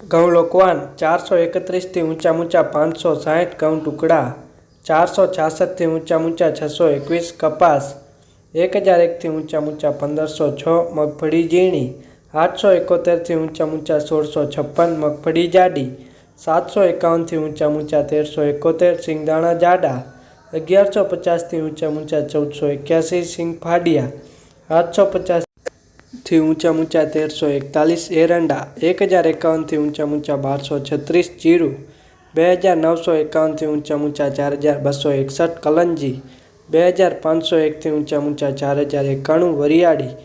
ઘઉં લોકવાન ચારસો એકત્રીસથી ઊંચા ઊંચા પાંચસો સાહીઠ ઘઉં ટુકડા ચારસો છાસઠથી ઊંચા ઊંચા છસો એકવીસ કપાસ એક હજાર એકથી ઊંચા ઊંચા પંદરસો છ મગફળી ઝીણી આઠસો એકોતેરથી ઊંચા ઊંચા સોળસો છપ્પન મગફળી જાડી સાતસો એકાવનથી ઊંચા ઊંચા તેરસો એકોતેર સિંગદાણા જાડા અગિયારસો પચાસથી ઊંચા ઊંચા ચૌદસો એક્યાસી સિંગ ફાડિયા આઠસો પચાસ થી ઊંચા ઊંચા તેરસો એકતાલીસ એરંડા, એક હજાર એકાવનથી ઊંચા ઊંચા બારસો છત્રીસ જીરું બે હજાર નવસો એકાવનથી ઊંચા ઊંચા ચાર હજાર બસો એકસઠ કલંજી, બે હજાર પાંચસો એકથી ઊંચા ઊંચા ચાર હજાર એકાણું વરિયાળી,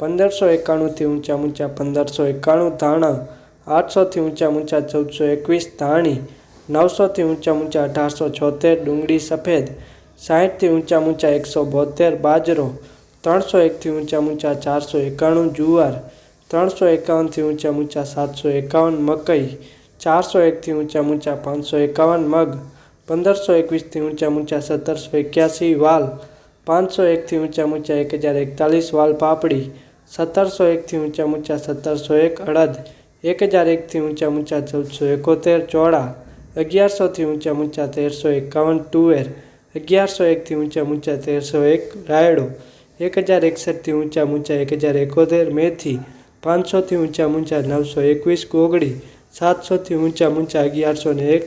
પંદરસો એકાણુંથી ઊંચા ઊંચા પંદરસો એકાણું ધાણા આઠસોથી ઊંચા ઊંચા ચૌદસો એકવીસ ધાણી નવસોથી ઊંચા ઊંચા અઢારસો છોતેર ડુંગળી સફેદ સાહીઠથી ઊંચા ઊંચા એકસો બોતેર બાજરો ત્રણસો એકથી ઊંચા ઊંચા ચારસો એકાણું જુવાર ત્રણસો એકાવનથી ઊંચા ઊંચા સાતસો એકાવન મકઈ ચારસો એકથી ઊંચા ઊંચા પાંચસો એકાવન મગ પંદરસો એકવીસથી ઊંચા ઊંચા સત્તરસો એક્યાસી વાલ પાંચસો એકથી ઊંચા ઊંચા એક હજાર એકતાલીસ વાલ પાપડી સત્તરસો એકથી ઊંચા ઊંચા સત્તરસો એક અડદ એક હજાર એકથી ઊંચા ઊંચા ચૌદસો એકોતેર ચોળા અગિયારસોથી ઊંચા ઊંચા તેરસો એકાવન તુવેર અગિયારસો એકથી ઊંચા ઊંચા તેરસો એક રાયડો એક હજાર એકસઠથી ઊંચા ઊંચા એક હજાર એકોતેર મેથી પાંચસોથી ઊંચા ઊંચા નવસો એકવીસ ગોગડી સાતસોથી ઊંચા ઊંચા અગિયારસો ને એક